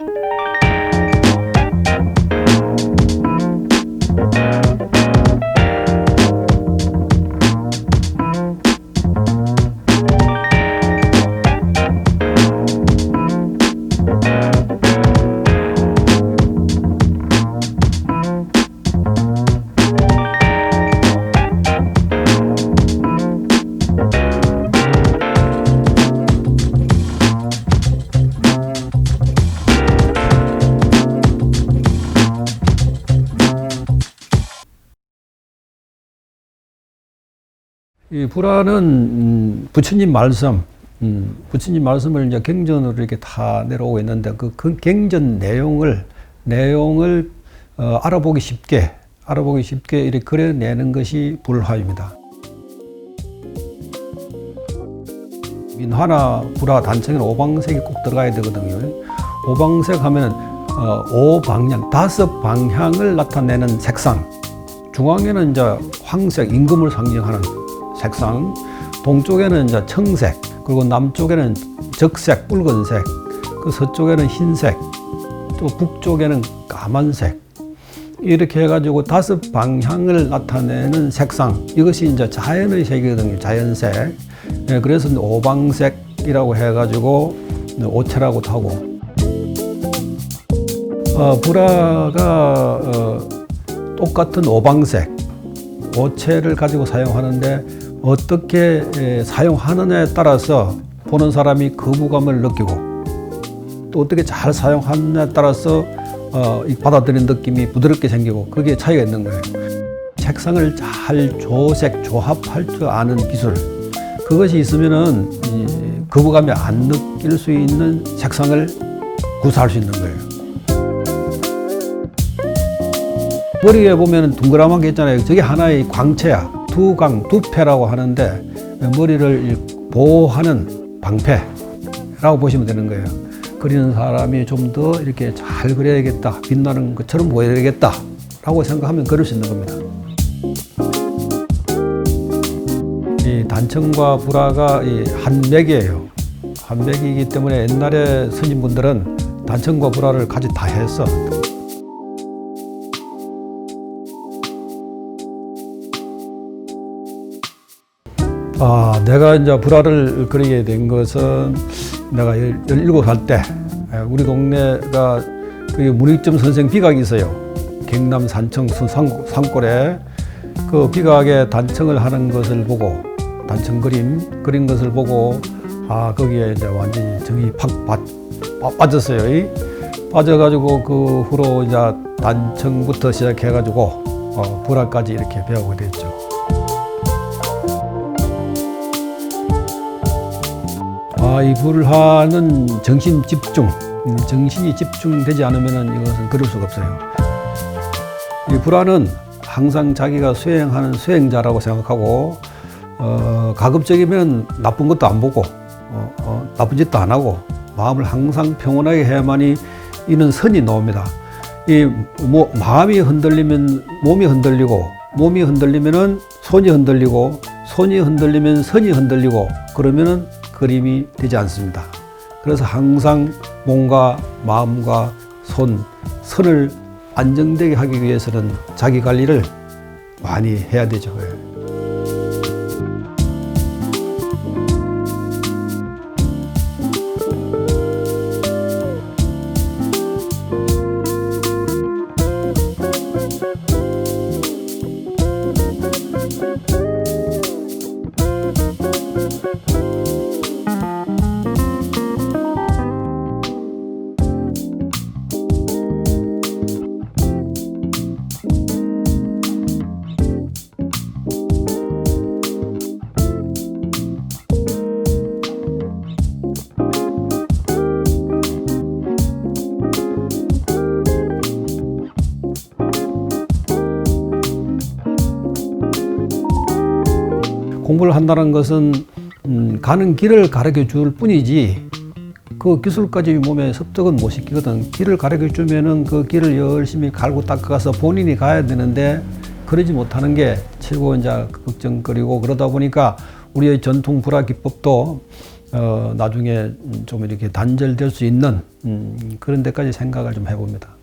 Música 이 불화는 음, 부처님 말씀, 음, 부처님 말씀을 이제 경전으로 이렇게 다 내려오고 있는데 그, 그 경전 내용을 내용을 어, 알아보기 쉽게 알아보기 쉽게 이렇게 그려내는 것이 불화입니다. 민화나 불화 단청에는 오방색이 꼭 들어가야 되거든요. 오방색 하면은 어, 오방향 다섯 방향을 나타내는 색상. 중앙에는 이제 황색 임금을 상징하는 색상, 동쪽에는 이제 청색, 그리고 남쪽에는 적색, 붉은색, 그 서쪽에는 흰색, 또 북쪽에는 까만색. 이렇게 해가지고 다섯 방향을 나타내는 색상. 이것이 이제 자연의 색이거든요. 자연색. 예, 그래서 오방색이라고 해가지고 오체라고도 하고. 어, 불화가 어, 똑같은 오방색, 오체를 가지고 사용하는데 어떻게 에, 사용하느냐에 따라서 보는 사람이 거부감을 느끼고 또 어떻게 잘 사용하느냐에 따라서 어, 이 받아들이는 느낌이 부드럽게 생기고 그게 차이가 있는 거예요. 색상을 잘 조색, 조합할 줄 아는 기술. 그것이 있으면은 이 거부감이 안 느낄 수 있는 색상을 구사할 수 있는 거예요. 머리에 보면 둥그라만 게 있잖아요. 저게 하나의 광채야. 두광, 두패라고 하는데 머리를 보호하는 방패라고 보시면 되는 거예요. 그리는 사람이 좀 더 이렇게 잘 그려야겠다. 빛나는 것처럼 보여야겠다. 라고 생각하면 그릴 수 있는 겁니다. 이 단청과 불화가 이 한 맥이에요. 한 맥이기 때문에 옛날에 스님분들은 단청과 불화를 같이 다 했어. 아, 내가 이제 불화를 그리게 된 것은 내가 17살 때 에, 우리 동네가 그 문익점 선생 비각이 있어요. 경남 산청 산- 산골에 그 비각에 단청을 하는 것을 보고 단청 그림 그린 것을 보고 아 거기에 이제 완전히 정이 팍 빠, 빠, 빠졌어요. 이. 빠져가지고 그 후로 이제 단청부터 시작해가지고 어, 불화까지 이렇게 배우게 됐죠. 아, 이 불화는 정신 집중, 음, 정신이 집중되지 않으면 이것은 그릴 수가 없어요. 이 불화는 항상 자기가 수행하는 수행자라고 생각하고, 어, 가급적이면 나쁜 것도 안 보고, 어, 어, 나쁜 짓도 안 하고, 마음을 항상 평온하게 해야만이 이는 선이 나옵니다. 이 뭐, 마음이 흔들리면 몸이 흔들리고, 몸이 흔들리면은 손이 흔들리고, 손이 흔들리면 선이 흔들리고, 그러면은 그림이 되지 않습니다. 그래서 항상 몸과 마음과 손, 선을 안정되게 하기 위해서는 자기 관리를 많이 해야 되죠. 공부를 한다는 것은 음, 가는 길을 가르쳐 줄 뿐이지 그 기술까지 몸에 습득은 못 시키거든. 길을 가르쳐 주면은 그 길을 열심히 갈고 닦아가서 본인이 가야 되는데 그러지 못하는 게 최고 이제 걱정거리고 그러다 보니까 우리의 전통 불화 기법도 어, 나중에 음, 좀 이렇게 단절될 수 있는 음, 그런 데까지 생각을 좀 해봅니다.